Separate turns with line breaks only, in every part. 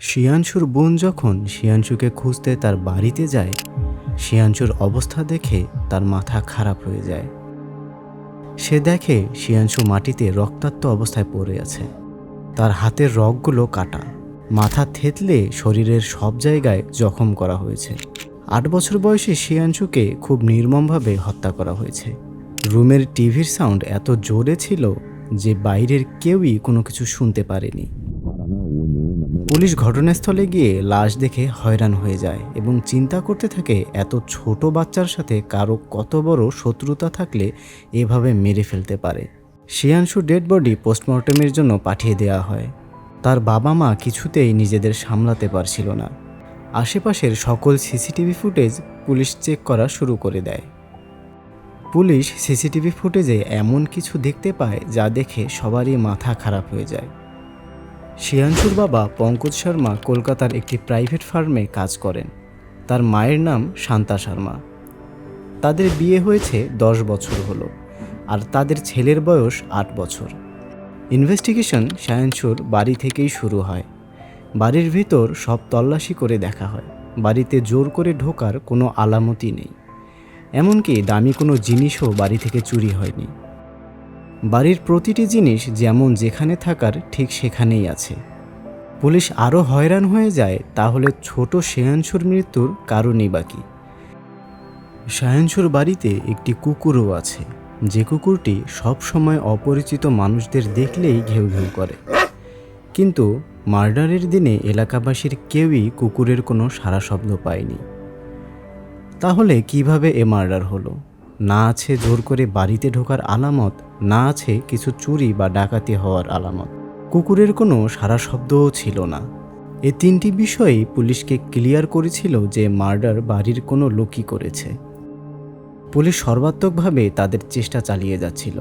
শিয়ানশুর বোন যখন শিয়ানশুকে খুঁজতে তার বাড়িতে যায়, শিয়ানশুর অবস্থা দেখে তার মাথা খারাপ হয়ে যায়। সে দেখে শিয়ানশু মাটিতে রক্তাক্ত অবস্থায় পড়ে আছে। তার হাতের রগগুলো কাটা। মাথা থেতলে শরীরের সব জায়গায় জখম করা হয়েছে। আট বছর বয়সে শিয়ানশুকে খুব নির্মমভাবে হত্যা করা হয়েছে। রুমের টিভির সাউন্ড এত জোরে ছিল যে বাইরের কেউই কোনো কিছু শুনতে পারেনি। পুলিশ ঘটনাস্থলে গিয়ে লাশ দেখে হয়রান হয়ে যায় এবং চিন্তা করতে থাকে, এত ছোট বাচ্চার সাথে কারও কত বড় শত্রুতা থাকলে এভাবে মেরে ফেলতে পারে। শিয়ানশু ডেড বডি পোস্টমর্টমের জন্য পাঠিয়ে দেওয়া হয়। তার বাবা মা কিছুতেই নিজেদের সামলাতে পারছিল না। আশেপাশের সকল সিসিটিভি ফুটেজ পুলিশ চেক করা শুরু করে দেয়। পুলিশ সিসিটিভি ফুটেজে এমন কিছু দেখতে পায় যা দেখে সবারই মাথা খারাপ হয়ে যায়। শিয়ানশুর বাবা পঙ্কজ শর্মা কলকাতার একটি প্রাইভেট ফার্মে কাজ করেন। তার মায়ের নাম শান্তা শর্মা। তাদের বিয়ে হয়েছে দশ বছর হলো আর তাদের ছেলের বয়স আট বছর। ইনভেস্টিগেশন শায়ানশুর বাড়ি থেকেই শুরু হয়। বাড়ির ভিতর সব তল্লাশি করে দেখা হয়। বাড়িতে জোর করে ঢোকার কোনো আলামতি নেই। এমনকি দামি কোনো জিনিসও বাড়ি থেকে চুরি হয়নি। বাড়ির প্রতিটি জিনিস যেমন যেখানে থাকার, ঠিক সেখানেই আছে। পুলিশ আরও হয়রান হয়ে যায়, তাহলে ছোট শেয়ানশুর মৃত্যুর কারণই বাকি শায়ানশুর বাড়িতে একটি কুকুরও আছে। যে কুকুরটি সব সময় অপরিচিত মানুষদের দেখলেই ঘেউ ঘেউ করে। কিন্তু মার্ডারের দিনে এলাকাবাসীর কেউই কুকুরের কোনো সারা শব্দ পায়নি। তাহলে কীভাবে এ মার্ডার হলো? না আছে জোর করে বাড়িতে ঢোকার আলামত, না আছে কিছু চুরি বা ডাকাতি হওয়ার আলামত। কুকুরের কোনো সারা শব্দও ছিল না। এ তিনটি বিষয়ই পুলিশকে ক্লিয়ার করেছিল যে মার্ডার বাড়ির কোনো লোকই করেছে। পুলিশ সর্বাত্মকভাবে তাদের চেষ্টা চালিয়ে যাচ্ছিল।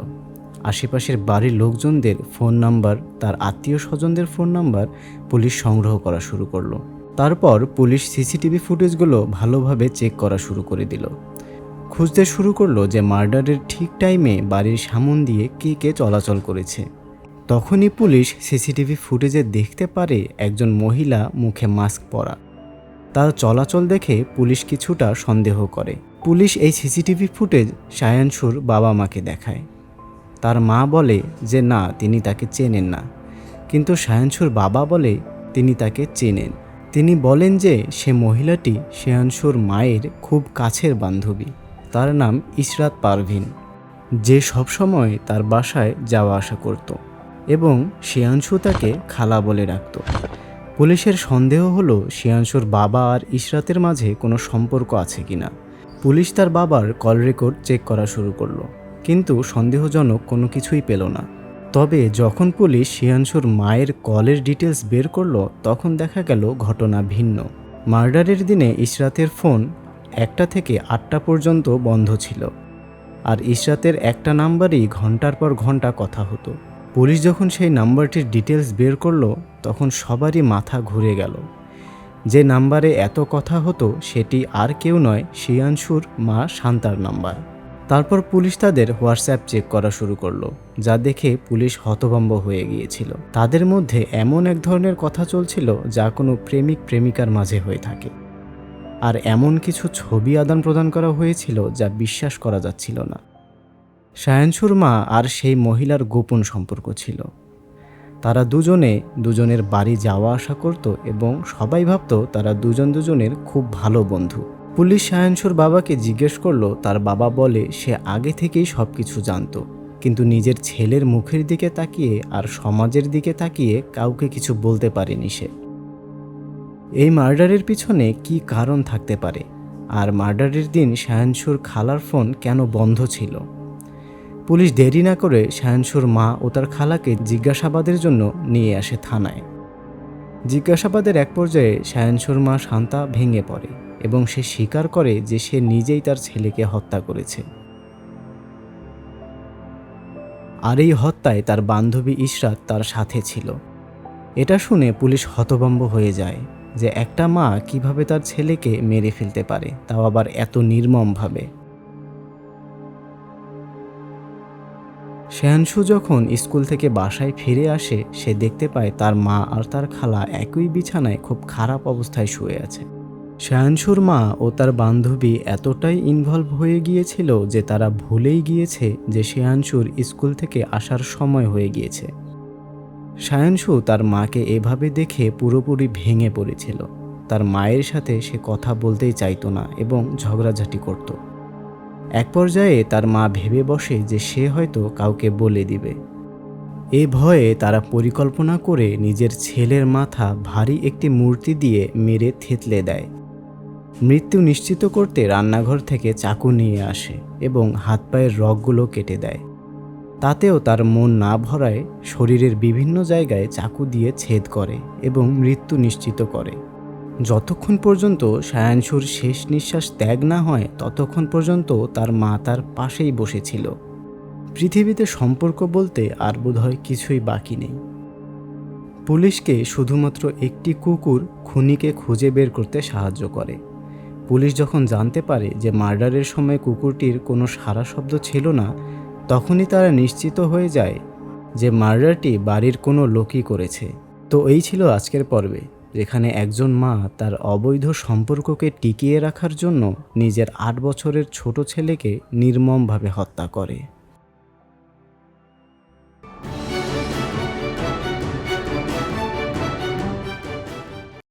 আশেপাশের বাড়ির লোকজনদের ফোন নাম্বার, তার আত্মীয় স্বজনদের ফোন নাম্বার পুলিশ সংগ্রহ করা শুরু করল। তারপর পুলিশ সিসিটিভি ফুটেজগুলো ভালোভাবে চেক করা শুরু করে দিল। খুঁজতে শুরু করল যে মার্ডারের ঠিক টাইমে বাড়ির সামন দিয়ে কে কে চলাচল করেছে। তখনই পুলিশ সিসিটিভি ফুটেজে দেখতে পারে একজন মহিলা মুখে মাস্ক পরা। তার চলাচল দেখে পুলিশ কিছুটা সন্দেহ করে। পুলিশ এই সিসিটিভি ফুটেজ সায়ানশুর বাবা মাকে দেখায়। তার মা বলে যে, না, তিনি তাকে চেনেন না। কিন্তু সায়ানশুর বাবা বলে, তিনি তাকে চেনেন। তিনি বলেন যে, সে মহিলাটি শেয়ানশুর মায়ের খুব কাছের বান্ধবী। তার নাম ইশরাত পারভিন, যে সবসময় তার বাসায় যাওয়া আসা করত এবং শিয়াংশু তাকে খালা বলে ডাকত। পুলিশের সন্দেহ হলো শিয়াংশুর বাবা আর ইশরাতের মাঝে কোনো সম্পর্ক আছে কিনা। পুলিশ তার বাবার কল রেকর্ড চেক করা শুরু করল, কিন্তু সন্দেহজনক কোনো কিছুই পেল না। তবে যখন পুলিশ শিয়াংশুর মায়ের কলের ডিটেলস বের করল, তখন দেখা গেল ঘটনা ভিন্ন। মার্ডারের দিনে ইশরাতের ফোন একটা থেকে আটটা পর্যন্ত বন্ধ ছিল। আর ইশরাতের একটা নাম্বারই ঘণ্টার পর ঘণ্টা কথা হতো। পুলিশ যখন সেই নাম্বারটির ডিটেলস বের করল, তখন সবারই মাথা ঘুরে গেল। যে নাম্বারে এত কথা হতো, সেটি আর কেউ নয়, শিয়ানশুর মা শান্তার নাম্বার। তারপর পুলিশ তাদের হোয়াটসঅ্যাপ চেক করা শুরু করল, যা দেখে পুলিশ হতভম্ব হয়ে গিয়েছিল। তাদের মধ্যে এমন এক ধরনের কথা চলছিল, যা কোনো প্রেমিক প্রেমিকার মাঝে হয়ে থাকে। আর এমন কিছু ছবি আদান প্রদান করা হয়েছিল যা বিশ্বাস করা যাচ্ছিল না। সায়ানশুর মা আর সেই মহিলার গোপন সম্পর্ক ছিল। তারা দুজনে দুজনের বাড়ি যাওয়া আসা করত এবং সবাই ভাবত তারা দুজন দুজনের খুব ভালো বন্ধু। পুলিশ সায়ানশুর বাবাকে জিজ্ঞেস করল, তার বাবা বলে, সে আগে থেকেই সব কিছু জানতো। কিন্তু নিজের ছেলের মুখের দিকে তাকিয়ে আর সমাজের দিকে তাকিয়ে কাউকে কিছু বলতে পারেনি সে। এই মার্ডারের পিছনে কি কারণ থাকতে পারে? আর মার্ডারের দিন শায়ানশুর খালার ফোন কেন বন্ধ ছিল? পুলিশ দেরি না করে শায়ানশুর মা ও তার খালাকে জিজ্ঞাসাবাদের জন্য নিয়ে আসে থানায়। জিজ্ঞাসাবাদের এক পর্যায়ে শায়ানশুর মা শান্তা ভেঙে পড়ে এবং সে স্বীকার করে যে সে নিজেই তার ছেলেকে হত্যা করেছে। আর এই হত্যায় তার বান্ধবী ইশরাত তার সাথে ছিল। এটা শুনে পুলিশ হতভম্ব হয়ে যায়। যে একটা মা কীভাবে তার ছেলেকে মেরে ফেলতে পারে, তাও আবার এত নির্মমভাবে। শ্রেয়াংশু যখন স্কুল থেকে বাসায় ফিরে আসে, সে দেখতে পায় তার মা আর তার খালা একই বিছানায় খুব খারাপ অবস্থায় শুয়ে আছে। শ্রেয়াংশুর মা ও তার বান্ধবী এতটাই ইনভলভ হয়ে গিয়েছিল যে তারা ভুলেই গিয়েছে যে শ্রেয়াংশুর স্কুল থেকে আসার সময় হয়ে গিয়েছে। সায়াংশু তার মাকে এভাবে দেখে পুরোপুরি ভেঙে পড়েছিল। তার মায়ের সাথে সে কথা বলতেই চাইতো না এবং ঝগড়াঝাটি করত। এক পর্যায়ে তার মা ভেবে বসে যে সে হয়তো কাউকে বলে দিবে। এ ভয়ে তারা পরিকল্পনা করে নিজের ছেলের মাথা ভারী একটি মূর্তি দিয়ে মেরে থেতলে দেয়। মৃত্যু নিশ্চিত করতে রান্নাঘর থেকে চাকু নিয়ে আসে এবং হাত পায়ের রগগুলো কেটে দেয়। তাতেও তার মন না ভরায় শরীরের বিভিন্ন জায়গায় চাকু দিয়ে ছেদ করে এবং মৃত্যু নিশ্চিত করে। যতক্ষণ পর্যন্ত সায়াংশুর শেষ নিঃশ্বাস ত্যাগ না হয়, ততক্ষণ পর্যন্ত তার মা তার পাশেই বসেছিল। পৃথিবীতে সম্পর্ক বলতে আর বোধহয় কিছুই বাকি নেই। পুলিশকে শুধুমাত্র একটি কুকুর খুনিকে খুঁজে বের করতে সাহায্য করে। পুলিশ যখন জানতে পারে যে মার্ডারের সময় কুকুরটির কোনো সারা শব্দ ছিল না তখনই তারা নিশ্চিত হয়ে যায় যে মার্ডারটি বাড়ির কোনো লোকই করেছে। তো এই ছিল আজকের পর্বে, যেখানে একজন মা তার অবৈধ সম্পর্ককে টিকিয়ে রাখার জন্য নিজের আট বছরের ছোট ছেলেকে নির্মমভাবে হত্যা করে।